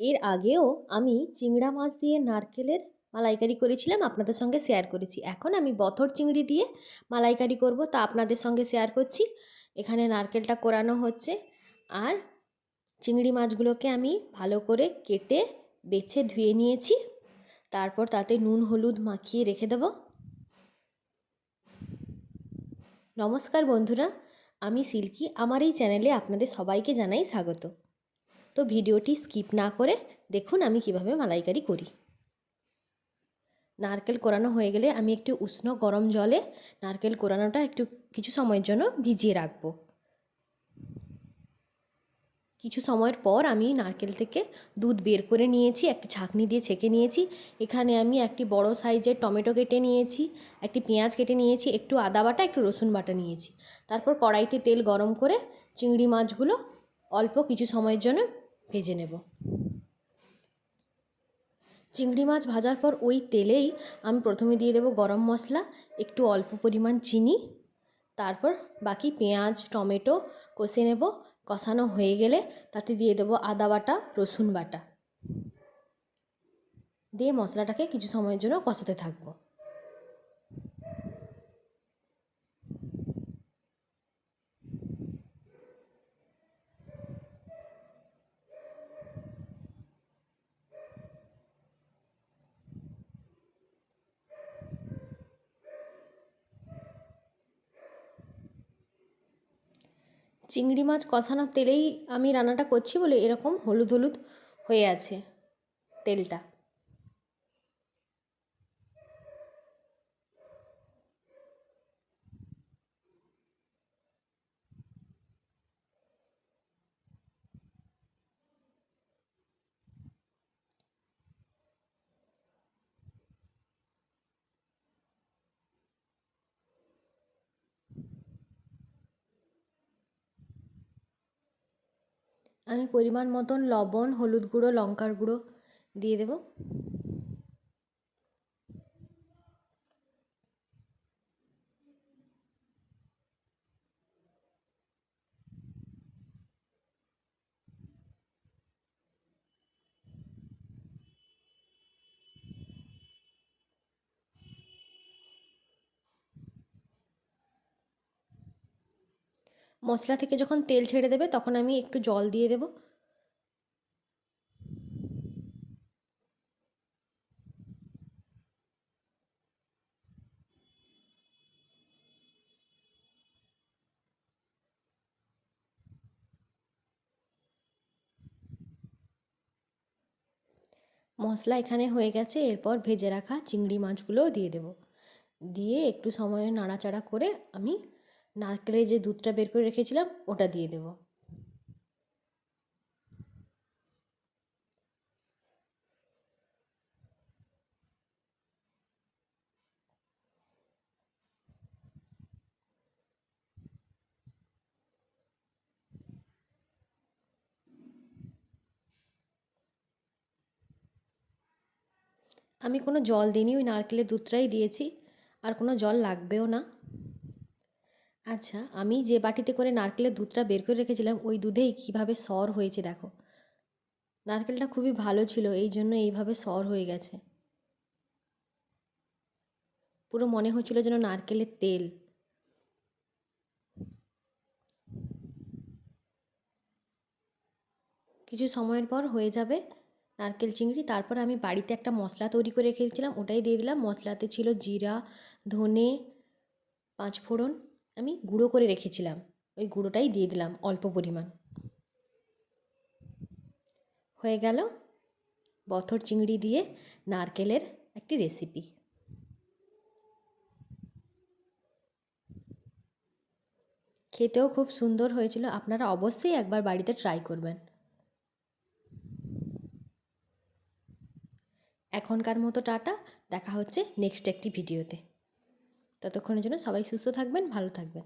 এর আগেও আমি চিংড়া মাছ দিয়ে নারকেলের মালাইকারি করেছিলাম, আপনাদের সঙ্গে শেয়ার করেছি। এখন আমি বথর চিংড়ি দিয়ে মালাইকারি করব, তা আপনাদের সঙ্গে শেয়ার করছি। এখানে নারকেলটা কোরানো হচ্ছে আর চিংড়ি মাছগুলোকে আমি ভালো করে কেটে, বেছে, ধুয়ে নিয়েছি। তারপর তাতে নুন, হলুদ মাখিয়ে রেখে দেব। নমস্কার বন্ধুরা, আমি সিল্কি। আমার এই চ্যানেলে আপনাদের সবাইকে জানাই স্বাগত। তো ভিডিওটি স্কিপ না করে দেখুন আমি কীভাবে মালাইকারি করি। নারকেল কোরানো হয়ে গেলে আমি একটু উষ্ণ গরম জলে নারকেল কোরানোটা একটু কিছু সময়ের জন্য ভিজিয়ে রাখব। কিছু সময়ের পর আমি নারকেল থেকে দুধ বের করে নিয়েছি, একটি ছাঁকনি দিয়ে ছেঁকে নিয়েছি। এখানে আমি একটি বড় সাইজের টমেটো কেটে নিয়েছি, একটি পেঁয়াজ কেটে নিয়েছি, একটু আদা বাটা, একটু রসুন বাটা নিয়েছি। তারপর কড়াইতে তেল গরম করে চিংড়ি মাছগুলো অল্প কিছু সময়ের জন্য ভেজে নেব। চিংড়ি মাছ ভাজার পর ওই তেলেই আমি প্রথমে দিয়ে দেবো গরম মশলা, একটু অল্প পরিমাণ চিনি, তারপর বাকি পেঁয়াজ, টমেটো কষে নেব। কষানো হয়ে গেলে তাতে দিয়ে দেবো আদা বাটা, রসুন বাটা। দিয়ে মশলাটাকে কিছু সময়ের জন্য কষাতে থাকব। চিংড়ি মাছ কষানো তেলেই আমি রান্নাটা করছি বলে এরকম হলুদ হলুদ হয়ে আছে তেলটা। আমি পরিমাণ মতন লবণ হলুদ গুঁড়ো লঙ্কার গুঁড়ো দিয়ে দেব। মশলা থেকে যখন তেল ছেড়ে দেবে তখন আমি একটু জল দিয়ে দেব। মশলা এখানে হয়ে গেছে, এরপর ভেজে রাখা চিংড়ি মাছগুলোও দিয়ে দেব। দিয়ে একটু সময় নাড়াচাড়া করে আমি নারকেলের যে দুধটা বের করে রেখেছিলাম, ওটা দিয়ে দেব। আমি কোনো জল দিইনি, ওই নারকেলের দুধটাই দিয়েছি। আর কোনো জল লাগবেও না। আচ্ছা আমি যে বাটিতে করে নারকেলের দুধটা বের করে রেখেছিলাম, ওই দুধেই কীভাবে সর হয়েছে দেখো। নারকেলটা খুবই ভালো ছিল, এই জন্য এইভাবে সর হয়ে গেছে। পুরো মনে হচ্ছিল যেন নারকেলের তেল। কিছু সময়ের পর হয়ে যাবে নারকেল চিংড়ি, তারপর আমি বাড়িতে একটা মশলা তৈরি করে রেখেছিলাম, ওটাই দিয়ে দিলাম। মশলাতে ছিল জিরা, ধনে, পাঁচফোড়ন আমি গুঁড়ো করে রেখেছিলাম। ওই গুঁড়োটাই দিয়ে দিলাম অল্প পরিমাণ। হয়ে গেল বথর চিংড়ি দিয়ে নারকেলের একটি রেসিপি খেতেও খুব সুন্দর হয়েছিল। আপনারা অবশ্যই একবার বাড়িতে ট্রাই করবেন। এখনকার মতো টাটা। দেখা হচ্ছে নেক্সট একটি ভিডিওতে ততক্ষণের জন্য সবাই সুস্থ থাকবেন ভালো থাকবেন।